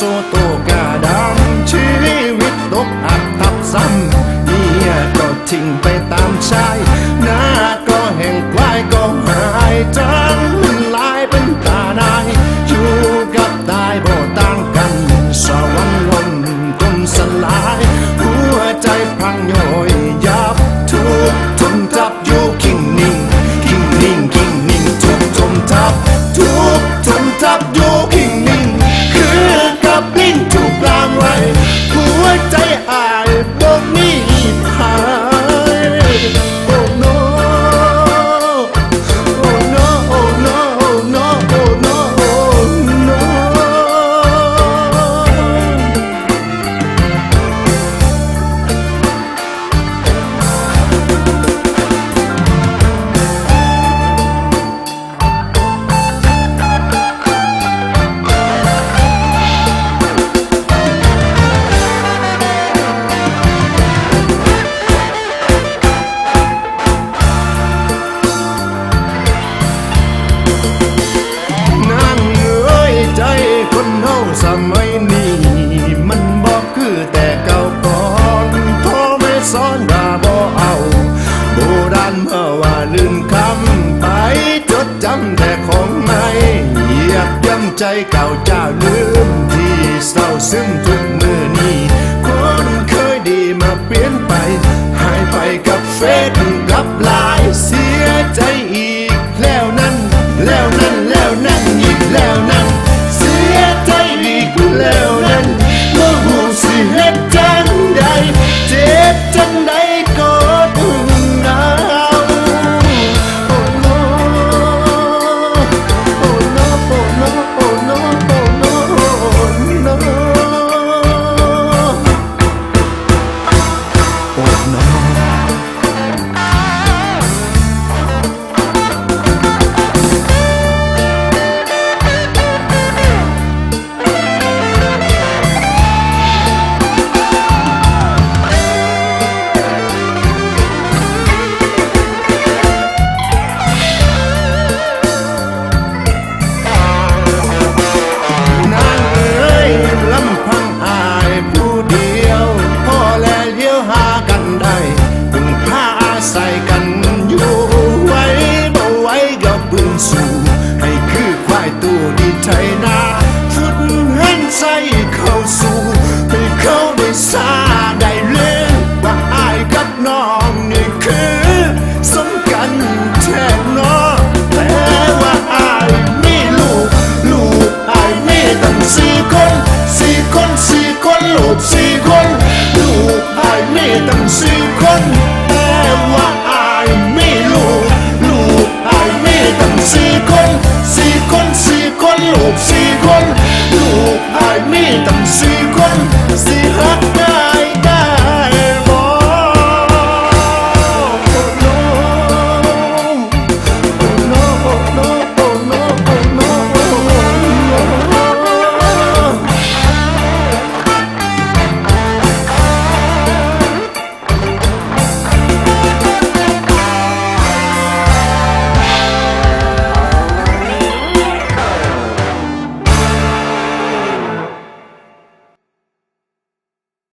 โตกระดังชีวิตตกอับทับซ้ำเนียก็ทิ้งไปตามชายหน้าก็แห่งควายก็หายจังมันลายเป็นตาหนาอยู่กับตายบ่ต่างกันสวรรค์ลมกลมสลาย หัวใจพังโยยยับทุกทนจับอยู่คิงนิ่งคิงนิ่งคิงนิ่งทุกทนทับทุกทนทับอยู่ สมัยนี้มันบอกคือแต่เก่าก่อนพ่อไม่สอนว่าบ่เอา โบราณเมื่อว่าลืมคำไปจดจำแต่ของใหม่เหยียบย่ำใจเก่าจ้าลืมที่เศร้าซึมทุกมือนี้คนเคยดีมาเปลี่ยนไป หายไปกับเฟซกับไลายเสียใจอีก แล้วนั้นแล้วนั้นแล้วนั้นอีกแล้ว